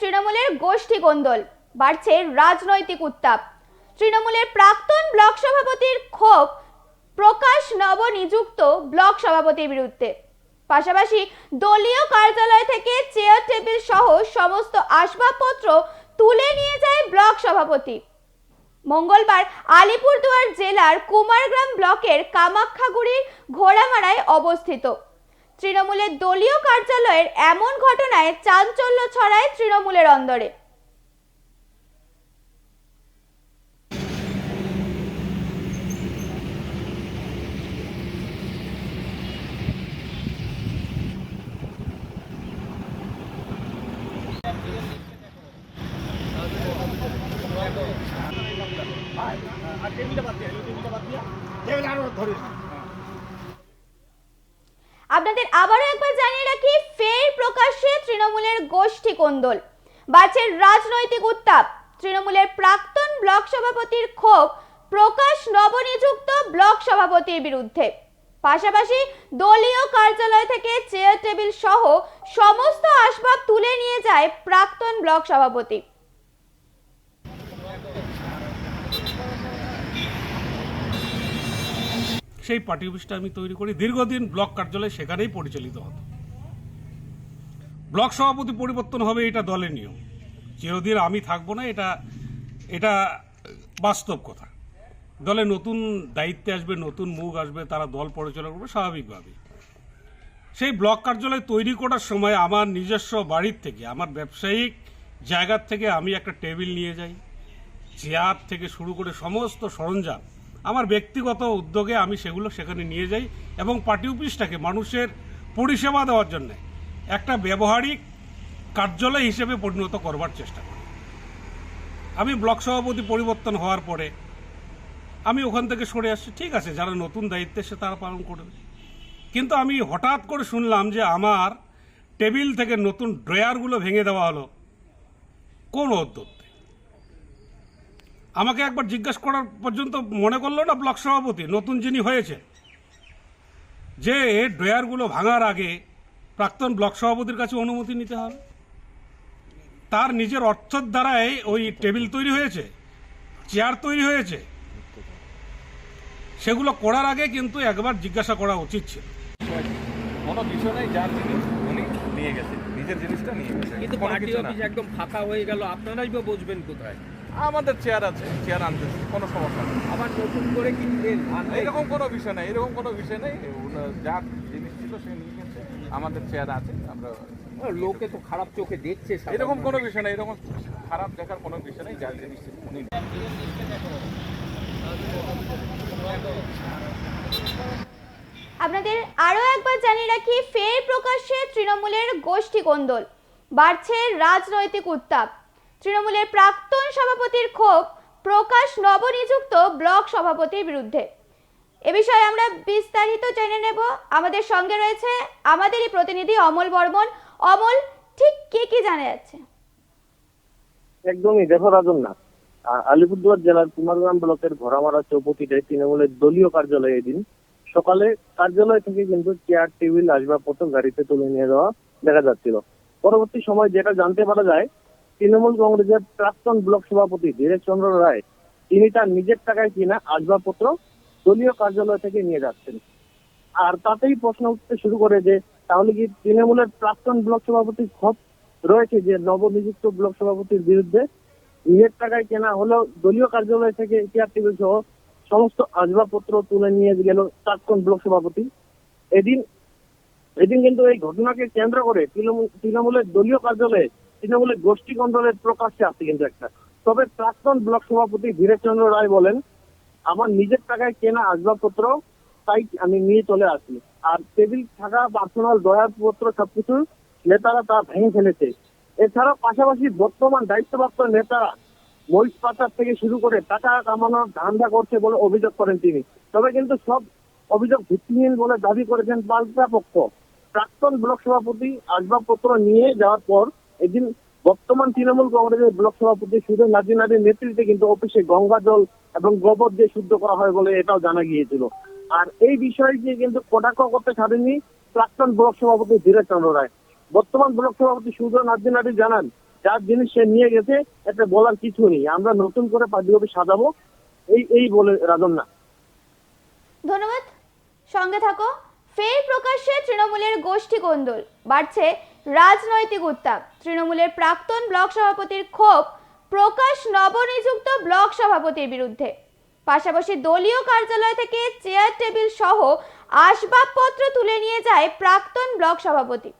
তৃণমূলের গোষ্ঠী কোন্দল বাড়ছে রাজনৈতিক উত্তাপ। তৃণমূলের প্রাক্তন ব্লক সভাপতির ক্ষোভ প্রকাশ নবনিযুক্ত ব্লক সভাপতির বিরুদ্ধে। পাশাপাশি দলীয় কার্যালয় থেকে চেয়ার টেবিল সহ সমস্ত আসবাবপত্র তুলে নিয়ে যায় ব্লক সভাপতি। মঙ্গলবার আলিপুরদুয়ার জেলার কুমারগ্রাম ব্লকের কামাখ্যাগুড়ির ঘোড়ামারায় অবস্থিত। তৃণমূলের দলীয় কার্যালয়ের এমন ঘটনায় চাঞ্চল্য ছড়ায় তৃণমূলের অন্দরে। আপনাদের আবারও একবার জানিয়ে রাখি, ফের প্রকাশ্যে তৃণমূলের গোষ্ঠী কোন্দল। বাড়ছে রাজনৈতিক উত্তাপ। তৃণমূলের প্রাক্তন ব্লক সভাপতির ক্ষোভ, প্রকাশ নবনিযুক্ত ব্লক সভাপতির বিরুদ্ধে। পাশাপাশি দলীয় কার্যালয় থেকে চেয়ার টেবিল সহ সমস্ত আসবাব তুলে নিয়ে যায় প্রাক্তন ব্লক সভাপতি। সেই পার্টি অফিসটা আমি তৈরি করি। দীর্ঘদিন ব্লক কার্যালয় সেখানেই পরিচালিত হতো। ব্লক সভাপতি পরিবর্তন হবে এটা দলের নিয়ম। চিরদিন আমি থাকব না, এটা এটা বাস্তব কথা। দলে নতুন দায়িত্বে আসবে, নতুন মুখ আসবে, তারা দল পরিচালনা করবে স্বাভাবিকভাবে সেই ব্লক কার্যালয় তৈরি করার সময় আমার নিজস্ব বাড়ির থেকে, আমার ব্যবসায়িক জায়গার থেকে আমি একটা টেবিল নিয়ে যাই। চেয়ার থেকে শুরু করে সমস্ত সরঞ্জাম আমার ব্যক্তিগত উদ্যোগে আমি সেগুলো সেখানে নিয়ে যাই এবং পার্টি অফিসটাকে মানুষের পরিষেবা দেওয়ার জন্য একটা ব্যবহারিক কার্যালয় হিসেবে পরিণত করবার চেষ্টা করি। আমি ব্লক সভাপতি পরিবর্তন হওয়ার পরে আমি ওখান থেকে সরে আসছি, ঠিক আছে, যারা নতুন দায়িত্বে সে তারা পালন করবে। কিন্তু আমি হঠাৎ করে শুনলাম যে আমার টেবিল থেকে নতুন ড্রয়ারগুলো ভেঙে দেওয়া হলো। কোন উদ্যোগে আমাকে একবার জিজ্ঞাসা করার পর্যন্ত মনে করল না ব্লক সভাপতি নতুন যিনি হয়েছে। যে ড্রয়ারগুলো ভাঙার আগে প্রাক্তন ব্লক সভাপতির কাছে অনুমতি নিতে হবে। তার নিজের অর্থের দ্বারাই ওই টেবিল তৈরি হয়েছে চেয়ার তৈরি হয়েছে। সেগুলো করার আগে কিন্তু একবার জিজ্ঞাসা করা উচিত ছিল। কোনো বিষয় নেই যার জিনিস উনি নিয়ে গেছে নিজের জিনিসটা নিয়ে গেছে কিন্তু পার্টি অফিস একদম ফাঁকা হয়ে গেল আপনারাই বা বুঝবেন কোথায়? আমাদের চেয়ার আছে চেয়ার আনতেছি কোনো সমস্যা নেই। আবার নতুন করে কিনবেন আর এরকম কোনো বিষয় নেই এরকম কোনো বিষয় নেই। যার জিনিস ছিল সে নিয়ে গেছে আমাদের চেয়ার আছে আমরা লোকে তো খারাপ চোখে দেখছে এরকম কোনো বিষয় নেই এরকম খারাপ দেখার কোনো বিষয় নেই যার জিনিস ছিল উনি আপনাদের আরও একবার জানিয়ে রাখি ফের প্রকাশ্যে তৃণমূলের গোষ্ঠী কোন্দল বাড়ছে রাজনৈতিক উত্তাপ। তৃণমূলের প্রাক্তন সভাপতির ক্ষোভ প্রকাশ নবনিযুক্ত ব্লক সভাপতির বিরুদ্ধে। এ বিষয়ে আমরা বিস্তারিত জেনে নেব। আমাদের সঙ্গে রয়েছে আমাদেরই প্রতিনিধি অমল বর্মন। অমল, ঠিক কি কি জানা যাচ্ছে? একদমই। দেখো রাজন না আলিপুরদুয়ার জেলার কুমারগ্রাম ব্লকের চৌপতিতে তৃণমূলের দলীয় কার্যালয়ে এদিন সকালে কার্যালয় থেকে কিন্তু চেয়ার, টেবিল, আসবাবপত্র গাড়িতে তুলে নিয়ে যাওয়া দেখা যাচ্ছিল। পরবর্তী সময় যেটা জানতে পারা যায় তৃণমূল কংগ্রেসের প্রাক্তন ব্লক সভাপতি ধীরেশ চন্দ্র রায়, তিনি তার নিজের টাকায় কিনা আসবাবপত্র দলীয় কার্যালয় থেকে নিয়ে যাচ্ছেন। আর তাতেই প্রশ্ন উঠতে শুরু করে যে, তাহলে কি তৃণমূলের প্রাক্তন ব্লক সভাপতির ক্ষোভ রয়েছে যে, নবনিযুক্ত ব্লক সভাপতির বিরুদ্ধে নিজের টাকায় কেনা হলেও দলীয় কার্যালয় থেকে টেবিল সহ সমস্ত আসবাবপত্র তুলে নিয়ে গেল প্রাক্তন ব্লক সভাপতি। এদিন এদিন কিন্তু এই ঘটনাকে কেন্দ্র করে তৃণমূল, তৃণমূলের দলীয় কার্যালয়ে তৃণমূলের গোষ্ঠী কন্ট্রোলের প্রকাশ্যে আসছে কিন্তু একটা। তবে প্রাক্তন ব্লক সভাপতি ধীরেশ চন্দ্র রায় বলেন, আমার নিজের টাকায় কেনা আসবাবপত্র তাই আমি নিয়ে চলে আসি। আর টেবিল থাকা পার্সোনাল দয়াপত্র সবকিছু নেতারা তা ভেঙে ফেলেছে। এছাড়াও পাশাপাশি বর্তমান দায়িত্বপ্রাপ্ত নেতারা মহিষ পাচার থেকে শুরু করে টাকা কামানোর ধান্দা করছে বলে অভিযোগ করেন তিনি। তবে কিন্তু সব অভিযোগ ভিত্তিহীন বলে দাবি করেছেন পাল্টা পক্ষ। প্রাক্তন ব্লক সভাপতি আসবাবপত্র নিয়ে যাওয়ার পর এদিন বর্তমান তৃণমূল কংগ্রেসের ব্লক সভাপতি সুধীর নাজিনাদের নেতৃত্বে কিন্তু অফিসে গঙ্গা জল এবং গোবর দিয়ে শুদ্ধ করা হয় বলে এটাও জানা গিয়েছিল। আর এই বিষয়টি কিন্তু কটাক্ষ করতে ছাড়েনি প্রাক্তন ব্লক সভাপতি ধীরেশ চন্দ্র রায়। বর্তমান ব্লক সভাপতি সুধীর নাজিনাদি জানান, যার জিনিস সে নিয়ে গেছে এটা বলার কিছু নেই। আমরা নতুন করে পার্টি অফিস সাজাবো, এই এই বলে রাজন্যা ধন্যবাদ। সঙ্গে থাকো, ফের প্রকাশ্যে তৃণমূলের গোষ্ঠী কোন্দল বাড়ছে রাজনৈতিক উত্তাপ তৃণমূলের প্রাক্তন ব্লক সভাপতির ক্ষোভ প্রকাশ নবনিযুক্ত ব্লক সভাপতির বিরুদ্ধে। পাশাপাশি দলীয় কার্যালয় থেকে চেয়ার টেবিল সহ আসবাবপত্র তুলে নিয়ে যায় প্রাক্তন ব্লক সভাপতি।